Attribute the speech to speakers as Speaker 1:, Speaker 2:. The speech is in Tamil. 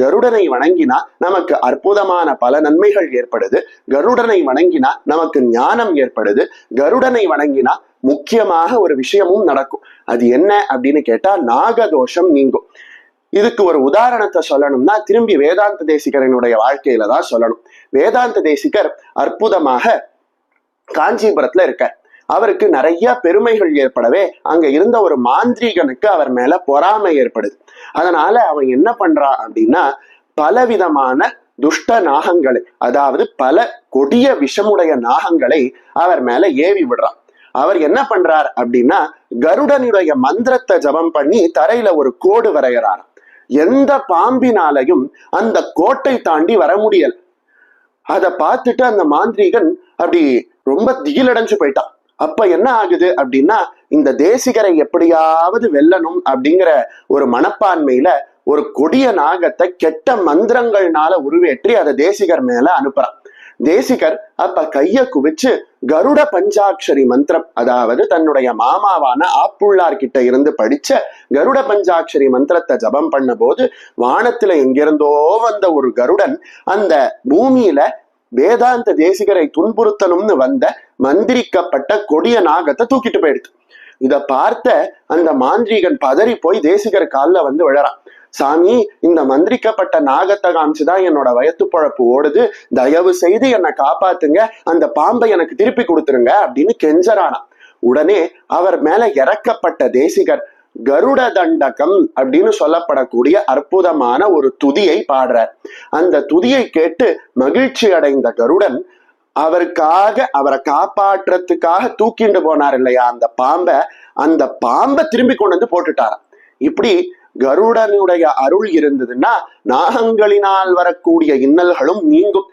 Speaker 1: கருடனை வணங்கினா நமக்கு அற்புதமான பல நன்மைகள் ஏற்படுது. கருடனை வணங்கினா நமக்கு ஞானம் ஏற்படுது. கருடனை வணங்கினா முக்கியமாக ஒரு விஷயமும் நடக்கும். அது என்ன அப்படின்னு கேட்டா நாகதோஷம் நீங்கும். இதுக்கு ஒரு உதாரணத்தை சொல்லணும்னா திரும்பி வேதாந்த தேசிகரனுடைய வாழ்க்கையில தான் சொல்லணும். வேதாந்த தேசிகர் அற்புதமாக காஞ்சிபுரத்துல இருக்கார். அவருக்கு நிறைய பெருமைகள் ஏற்படவே அங்க இருந்த ஒரு மாந்திரீகனுக்கு அவர் மேல பொறாமை ஏற்படுது. அதனால அவன் என்ன பண்றான் அப்படின்னா பலவிதமான துஷ்ட நாகங்களை அதாவது பல கொடிய விஷமுடைய நாகங்களை அவர் மேல ஏவி விடுறான். அவர் என்ன பண்றார் அப்படின்னா கருடனுடைய மந்திரத்தை ஜபம் பண்ணி தரையில ஒரு கோடு வரைகிறார் எந்த பாம்பினாலையும் அந்த கோட்டை தாண்டி வர முடியல. அதை பார்த்துட்டு அந்த மாந்திரீகன் அப்படி ரொம்ப திகிலடைஞ்சு போயிட்டான். அப்ப என்ன ஆகுது அப்படின்னா இந்த தேசிகரை எப்படியாவது வெல்லணும் அப்படிங்கிற ஒரு மனப்பான்மையில ஒரு கொடிய நாகத்தை கெட்ட மந்திரங்கள்னால உருவேற்றி அதை தேசிகர் மேல அனுப்புறான். தேசிகர் அப்ப கைய குவிச்சு கருட பஞ்சாட்சரி மந்திரம் அதாவது தன்னுடைய மாமாவான ஆப்புள்ளார் கிட்ட இருந்து படிச்ச கருட பஞ்சாட்சரி மந்திரத்தை ஜபம் பண்ண போது வானத்துல எங்கிருந்தோ வந்த ஒரு கருடன் அந்த பூமியில வேதாந்த தேசிகரை துன்புறுத்தணும்னு வந்த மந்திரிக்கப்பட்ட கொடிய நாகத்தை தூக்கிட்டு போயிடுது. இத பார்த்த அந்த மாந்திரீகன் பதறி போய் தேசிகர் காலில் வந்து விழறான். சாமி இந்த மந்திரிக்கப்பட்ட நாகத்தை காமிச்சுதான் என்னோட வயத்து பழப்பு ஓடுது. தயவு செய்து என்னை காப்பாத்துங்க. அந்த பாம்பை எனக்கு திருப்பி கொடுத்துருங்க அப்படின்னு கெஞ்சறானா உடனே அவர் மேல இறக்கப்பட்ட தேசிகர் கருட தண்டகம் அப்படின்னு சொல்லப்படக்கூடிய அற்புதமான ஒரு துதியை பாடுறார். அந்த துதியை கேட்டு மகிழ்ச்சி அடைந்த கருடன் அவருக்காக அவரை காப்பாற்றுறதுக்காக தூக்கிண்டு போனார் இல்லையா? அந்த பாம்பை அந்த பாம்பை திரும்பி கொண்டு வந்து போட்டுட்டாராம். இப்படி கருடனுடைய அருள் இருந்ததுன்னா நாகங்களினால் வரக்கூடிய இன்னல்களும் நீங்கும்.